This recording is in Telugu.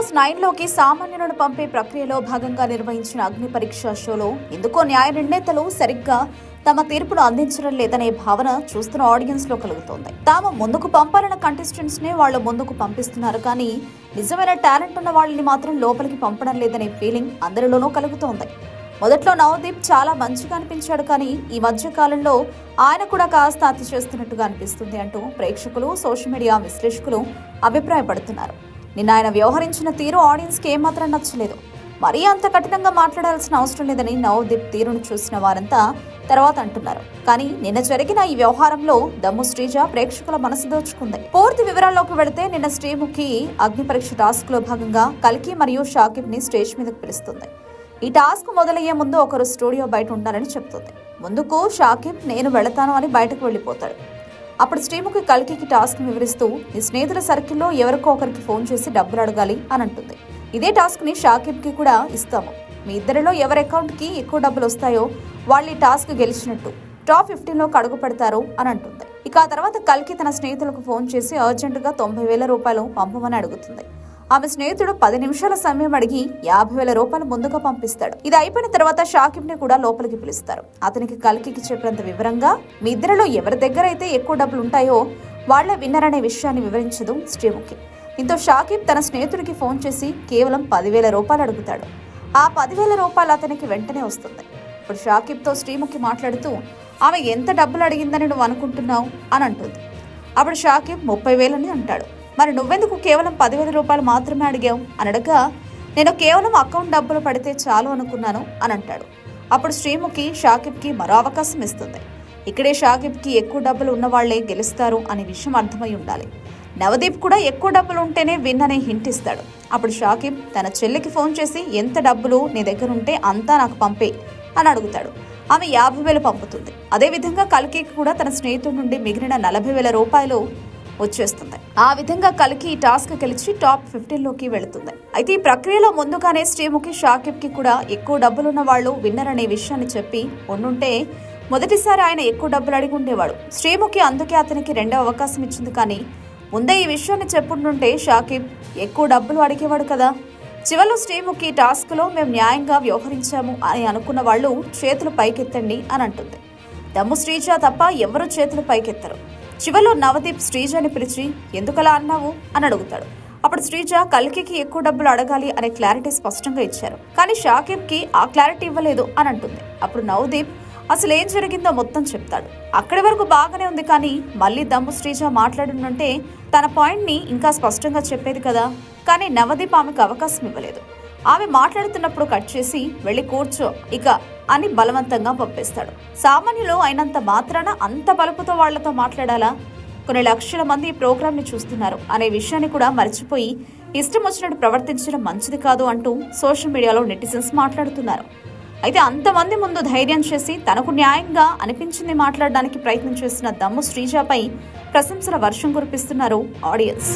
బాస్ నైన్లోకి సామాన్యులను పంపే ప్రక్రియలో భాగంగా నిర్వహించిన అగ్ని పరీక్ష షోలో ఎందుకో న్యాయ నిర్ణేతలు సరిగ్గా తమ తీర్పును అందించడం లేదనే భావన చూస్తున్న ఆడియన్స్లో కలుగుతోంది. తాము ముందుకు పంపాలన్న కంటెస్టెంట్స్ నే వాళ్ళు ముందుకు పంపిస్తున్నారు కానీ నిజమైన టాలెంట్ ఉన్న వాళ్ళని మాత్రం లోపలికి పంపడం లేదనే ఫీలింగ్ అందరిలోనూ కలుగుతోంది. మొదట్లో నవదీప్ చాలా మంచిగా అనిపించాడు కానీ ఈ మధ్య కాలంలో ఆయన కూడా కాస్త అతి చేస్తున్నట్టుగా అనిపిస్తుంది అంటూ ప్రేక్షకులు సోషల్ మీడియా విశ్లేషకులు అభిప్రాయపడుతున్నారు. నిన్న ఆయన వ్యవహరించిన తీరు ఆడియన్స్కి ఏమాత్రం నచ్చలేదు. మరీ అంత కఠినంగా మాట్లాడాల్సిన అవసరం లేదని నవదీప్ తీరును చూసిన వారంతా తర్వాత అంటున్నారు. కానీ నిన్న జరిగిన ఈ వ్యవహారంలో దమ్ము శ్రీజ ప్రేక్షకుల మనసు దోచుకుంది. పూర్తి వివరాల్లోకి వెళితే నిన్న శ్రీముఖి అగ్ని పరీక్ష టాస్క్లో భాగంగా కల్కి మరియు షాకిబ్ని స్టేజ్ మీదకు పిలుస్తుంది. ఈ టాస్క్ మొదలయ్యే ముందు ఒకరు స్టూడియో బయట ఉండాలని చెప్తుంది. ముందుకు షాకిబ్ నేను వెళతాను అని బయటకు వెళ్ళిపోతాడు. అప్పుడు శ్రీముఖి కల్కికి టాస్క్ వివరిస్తూ నీ స్నేహితుల సర్కిల్లో ఎవరికో ఒకరికి ఫోన్ చేసి డబ్బులు అడగాలి అని అంటుంది. ఇదే టాస్క్ని షాకిబ్కి కూడా ఇస్తాము. మీ ఇద్దరిలో ఎవరి అకౌంట్కి ఎక్కువ డబ్బులు వస్తాయో వాళ్ళు ఈ టాస్క్ గెలిచినట్టు టాప్ ఫిఫ్టీన్లోకి అడుగు పెడతారు అని అంటుంది. ఇక ఆ తర్వాత కల్కి తన స్నేహితులకు ఫోన్ చేసి అర్జెంటుగా తొంభై వేల రూపాయలు పంపమని అడుగుతుంది. ఆమె స్నేహితుడు పది నిమిషాల సమయం అడిగి యాభై వేల రూపాయలు ముందుగా పంపిస్తాడు. ఇది అయిపోయిన తర్వాత షాకిబ్ని కూడా లోపలికి పిలుస్తారు. అతనికి కల్కికి చెప్పినంత వివరంగా మీ ఇద్దరిలో ఎవరి దగ్గర అయితే ఎక్కువ డబ్బులు ఉంటాయో వాళ్ళే విన్నర్ అనే విషయాన్ని వివరించదు శ్రీముఖి. దీంతో షాకిబ్ తన స్నేహితుడికి ఫోన్ చేసి కేవలం పదివేల రూపాయలు అడుగుతాడు. ఆ పదివేల రూపాయలు అతనికి వెంటనే వస్తుంది. ఇప్పుడు షాకిబ్తో శ్రీముఖి మాట్లాడుతూ ఆమె ఎంత డబ్బులు అడిగిందని నువ్వు అనుకుంటున్నావు? అని అంటుంది. అప్పుడు షాకిబ్ ముప్పై వేలని అంటాడు. మరి నువ్వెందుకు కేవలం పదివేల రూపాయలు మాత్రమే అడిగావు? అని అడగా నేను కేవలం అకౌంట్ డబ్బులు పడితే చాలు అనుకున్నాను అని అంటాడు. అప్పుడు శ్రీముఖి షాకిబ్కి మరో అవకాశం ఇస్తుంది. ఇక్కడే షాకిబ్కి ఎక్కువ డబ్బులు ఉన్నవాళ్ళే గెలుస్తారు అనే విషయం అర్థమై ఉండాలి. నవదీప్ కూడా ఎక్కువ డబ్బులు ఉంటేనే విన్ అనే హింట్ ఇస్తాడు. అప్పుడు షాకిబ్ తన చెల్లికి ఫోన్ చేసి ఎంత డబ్బులు నీ దగ్గర ఉంటే అంతా నాకు పంపే అని అడుగుతాడు. ఆమె యాభై వేలు పంపుతుంది. అదేవిధంగా కల్కి కూడా తన స్నేహితుడి నుండి మిగిలిన నలభై వేల రూపాయలు వచ్చేస్తుంది. ఆ విధంగా కలికి ఈ టాస్క్ గెలిచి టాప్ ఫిఫ్టీన్లోకి వెళుతుంది. అయితే ఈ ప్రక్రియలో ముందుగానే శ్రీముఖి షాకిబ్కి కూడా ఎక్కువ డబ్బులున్న వాళ్ళు విన్నర్ అనే విషయాన్ని చెప్పి ఉండుంటే మొదటిసారి ఆయన ఎక్కువ డబ్బులు అడిగి ఉండేవాడు. శ్రీముఖి అందుకే అతనికి రెండో అవకాశం ఇచ్చింది కానీ ముందే ఈ విషయాన్ని చెప్పుంటుంటే షాకిబ్ ఎక్కువ డబ్బులు అడిగేవాడు కదా. చివరిలో శ్రీముఖి టాస్క్లో మేము న్యాయంగా వ్యవహరించాము అని అనుకున్న వాళ్ళు చేతులు పైకెత్తండి అని అంటుంది. దమ్ము శ్రీజ తప్ప ఎవరు చేతులు పైకెత్తరు? చివరిలో నవదీప్ శ్రీజని పిలిచి ఎందుకలా అన్నావు? అని అడుగుతాడు. అప్పుడు శ్రీజ కల్కికి ఎక్కువ డబ్బులు అడగాలి అనే క్లారిటీ స్పష్టంగా ఇచ్చారు. కానీ షాకిబ్కి ఆ క్లారిటీ ఇవ్వలేదు అని అంటుంది. అప్పుడు నవదీప్ అసలు ఏం జరిగిందో మొత్తం చెప్తాడు. అక్కడి వరకు బాగానే ఉంది కానీ మళ్ళీ దమ్ము శ్రీజ మాట్లాడుంటే తన పాయింట్ని ఇంకా స్పష్టంగా చెప్పేది కదా. కానీ నవదీప్ ఆమెకు అవకాశం ఇవ్వలేదు. ఆమె మాట్లాడుతున్నప్పుడు కట్ చేసి వెళ్ళి కూర్చో. ఇక అని బలవంతంగా పంపిస్తాడు. సామాన్యులు అయినంత మాత్రాన అంత బలుపుతో వాళ్ళతో మాట్లాడాలా? కొన్ని లక్షల మంది ఈ ప్రోగ్రామ్ని చూస్తున్నారు. అనే విషయాన్ని కూడా మర్చిపోయి ఇష్టం వచ్చినట్టు ప్రవర్తించడం మంచిది కాదు అంటూ సోషల్ మీడియాలో నెటిజన్స్ మాట్లాడుతున్నారు. అయితే అంతమంది ముందు ధైర్యం చేసి తనకు న్యాయంగా అనిపించింది మాట్లాడడానికి ప్రయత్నం చేసిన దమ్ము శ్రీజాపై ప్రశంసల వర్షం కురిపిస్తున్నారు ఆడియన్స్.